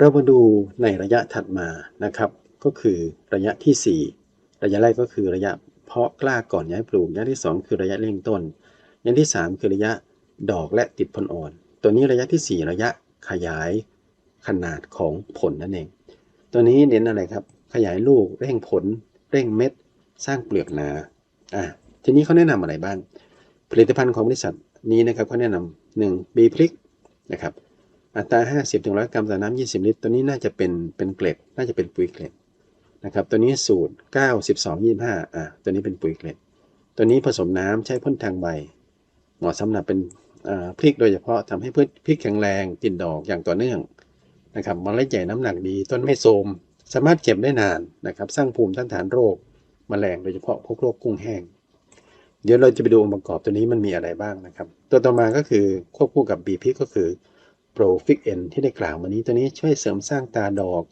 เรามาดูในระยะถัดมานะครับ ก็คือระยะที่ 4 ระยะแรกก็คือระยะเพาะกล้าก่อนย้ายปลูกระยะที่ 2 คือระยะเร่งต้นระยะที่ 3 คือระยะดอกและติดผลอ่อน ตัวนี้ระยะที่ 4 ระยะขยายขนาดของผลนั่นเอง ตัวนี้เน้นอะไรครับ ขยายลูกเร่งผล เร่งเม็ด สร้างเปลือกหนาอะทีนี้เขาแนะนำอะไรบ้าง ผลิตภัณฑ์ของบริษัทนี้นะครับเขาแนะนำหนึ่งบีพลิกนะครับ อัตรา 50ถึง100กรัมต่อน้ำ20 ลิตร ตัวนี้น่าจะเป็นเป็นเกล็ด น่าจะเป็นปุ๋ยเกล็ดนะครับ ตัวนี้สูตร 9 12 25อะตัวนี้เป็นปุ๋ยเกล็ด ตัวนี้ผสมน้ำใช้พ่นทางใบ เหมาะสำหรับเป็นพริกโดยเฉพาะทำให้พืชพริกแข็งแรงติดดอกอย่างต่อเนื่องนะครับมเมล็ดใหญ่น้ำหนักดี ต้นไม่โทมสามารถเก็บได้นานนะครับ สร้างภูมิต้านทานโรคมแมลงโดยเฉพาะพวกโรคกุ้งแห้ง เดี๋ยวเราจะไปดูองค์ประกอบตัวนี้มันมีอะไรบ้างนะครับ ตัวต่อมาก็คือควบคู่กับบีพริกก็คือ โปรฟิกเอนที่ได้กล่าวมานี้ตัวนี้ช่วยเสริมสร้างตาดอก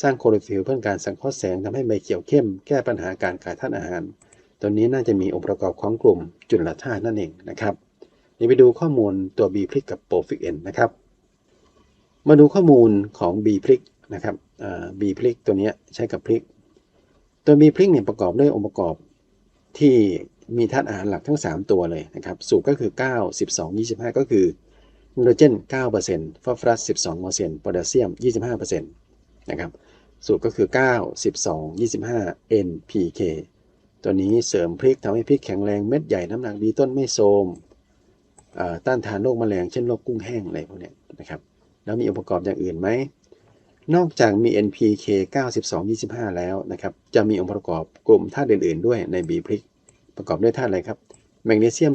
สร้างโคโรฟิลเพื่อการสังเคราะห์แสงทำให้ใบเขียวเข้ม แก้ปัญหาการขาดธาตุอาหาร ตัวนี้น่าจะมีองค์ประกอบของกลุ่มจุลธาตุนั่นเองนะครับนี่ไปดูข้อมูลตัว B พลิกกับโปรฟิกเอนนะครับ มาดูข้อมูลของ B พลิกนะครับ B พลิกตัวนี้ใช้กับพลิก ตัว B พลิกเนี่ยประกอบด้วยองค์ประกอบที่มีธาตุอาหารหลักทั้ง 3 ตัวเลยนะครับ สูตรก็คือ 9 12 25 ก็คือ ไนโตรเจน 9%ฟอสฟอรัส 12%โพแทสเซียม 25%นะครับสูตรก็คือ 9 12 25 NPK ตัวนี้เสริมพริกทำให้พริกแข็งแรงเม็ดใหญ่น้ำหนักดีต้นไม่โทรมต้านทานโรคแมลงเช่นโรคกุ้งแห้งอะไรพวกนี้นะครับแล้วมีองค์ประกอบอย่างอื่นไหม นอกจากมี NPK 92 25 แล้วนะครับจะมีองค์ประกอบกลุ่มธาตุอื่น ๆ ด้วยใน B พริก ประกอบด้วยธาตุอะไรครับ แมกนีเซียม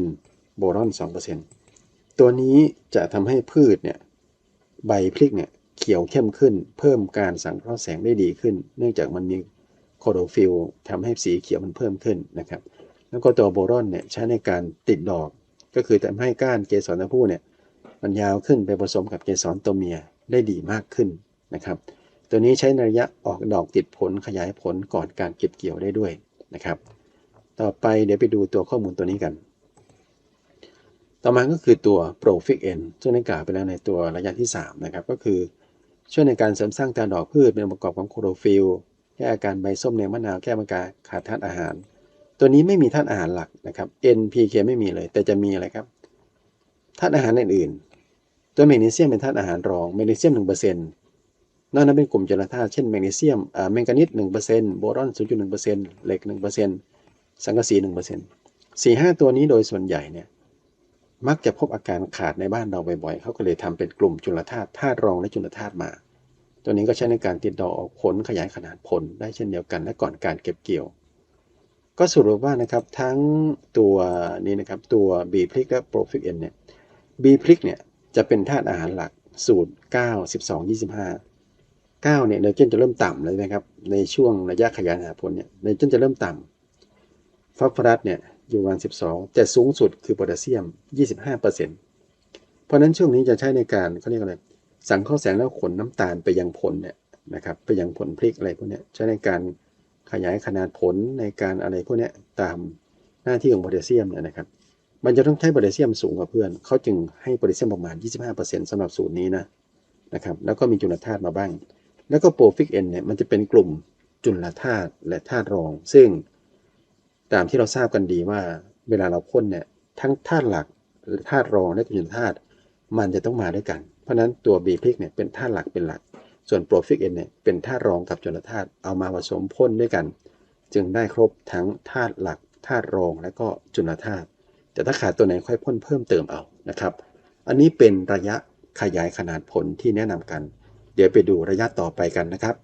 2%โบรอน 2% ตัวนี้จะทำให้พืชเนี่ยใบพริกเนี่ยเขียวเข้มขึ้น เพิ่มการสังเคราะห์แสงได้ดีขึ้น เนื่องจากมันมีโคโรฟิลทำให้สีเขียวมันเพิ่มขึ้นนะครับ แล้วก็ตัวโบรอนเนี่ยใช้ในการติดดอก ก็คือทำให้ก้านเกสรตัวผู้เนี่ยมันยาวขึ้นไปผสมกับเกสรตัวเมียได้ดีมากขึ้นนะครับ ตัวนี้ใช้ในระยะออกดอกติดผลขยายผลก่อนการเก็บเกี่ยวได้ด้วยนะครับ ต่อไปเดี๋ยวไปดูตัวข้อมูลตัวนี้กัน ต่อมาก็คือตัว Profic N ซึ่งได้กล่าวไปแล้วในตัวระยะที่ 3 นะครับ ก็คือ ช่วยในการเสริมสร้างการดอกพืชเป็นองค์ประกอบของโคโรฟิลแก้อาการใบส้มในมะนาวแก้อากาขาดธาตุอาหาร ตัวนี้ไม่มีธาตุอาหารหลักนะครับ NPK ไม่มีเลย แต่จะมีอะไรครับธาตุอาหารอื่นๆ ตัวแมกนีเซียมเป็นธาตุอาหารรองแมกนีเซียม 1%นอกนั้นเป็นกลุ่มจุลธาตุเช่นแมกนีเซียมแมงกานีส1%โบรอน 0.1%เหล็ก 1%สังกะสี 1% 4 5 ตัวนี้โดยส่วนใหญ่เนี่ย มักจะพบอาการขาดในบ้านเราบ่อยๆ เขาก็เลยทำเป็นกลุ่มจุลธาตุธาตุรองและจุลธาตุมา ตัวนี้ก็ใช้ในการติดดอกออกผลขยายขนาดผลได้เช่นเดียวกันและก่อนการเก็บเกี่ยว ก็สรุปว่านะครับทั้งตัวนี้นะครับตัว B พลิกและโปรฟิกเอนเนี่ย B พลิกเนี่ยจะเป็นธาตุอาหารหลักสูตร 9 12 25 9เนี่ยไนโตรเจนจะเริ่มต่ำเลยนะครับในช่วงระยะขยายหาผลเนี่ยไนโตรเจนจะเริ่มต่ำฟอสฟอรัสเนี่ย อยู่ประมาณ12 แต่สูงสุดคือโพแทสเซียม 25%เพราะนั้นช่วงนี้จะใช้ในการเขาเรียกอะไรสังเคราะห์แสงแล้วขนน้ำตาลไปยังผลเนี่ยนะครับไปยังผลพลิกอะไรพวกนี้ใช้ในการขยายขนาดผลในการอะไรพวกนี้ตามหน้าที่ของโพแทสเซียมเนี่ยนะครับ มันจะต้องใช้โพแทสเซียมสูงกว่าเพื่อน เขาจึงให้โพแทสเซียมประมาณ 25%สำหรับสูตรนี้นะนะครับแล้วก็มีจุลธาตุมาบ้าง แล้วก็โปรฟิกเอนเนี่ยมันจะเป็นกลุ่มจุลธาตุและธาตุรอง ซึ่ง ตามที่เราทราบกันดีว่าเวลาเราพ่นเนี่ยทั้งธาตุหลักหรือธาตุรองและจุลธาตุมันจะต้องมาด้วยกัน เพราะนั้นตัวบีพลิกเนี่ยเป็นธาตุหลักเป็นหลัก ส่วนโปรฟิกเอนเนี่ยเป็นธาตุรองกับจุลธาตุเอามาผสมพ่นด้วยกัน จึงได้ครบทั้งธาตุหลักธาตุรองและก็จุลธาตุแต่ถ้าขาดตัวไหนค่อยพ่นเพิ่มเติมเอานะครับ อันนี้เป็นระยะขยายขนาดผลที่แนะนำกัน เดี๋ยวไปดูระยะต่อไปกันนะครับ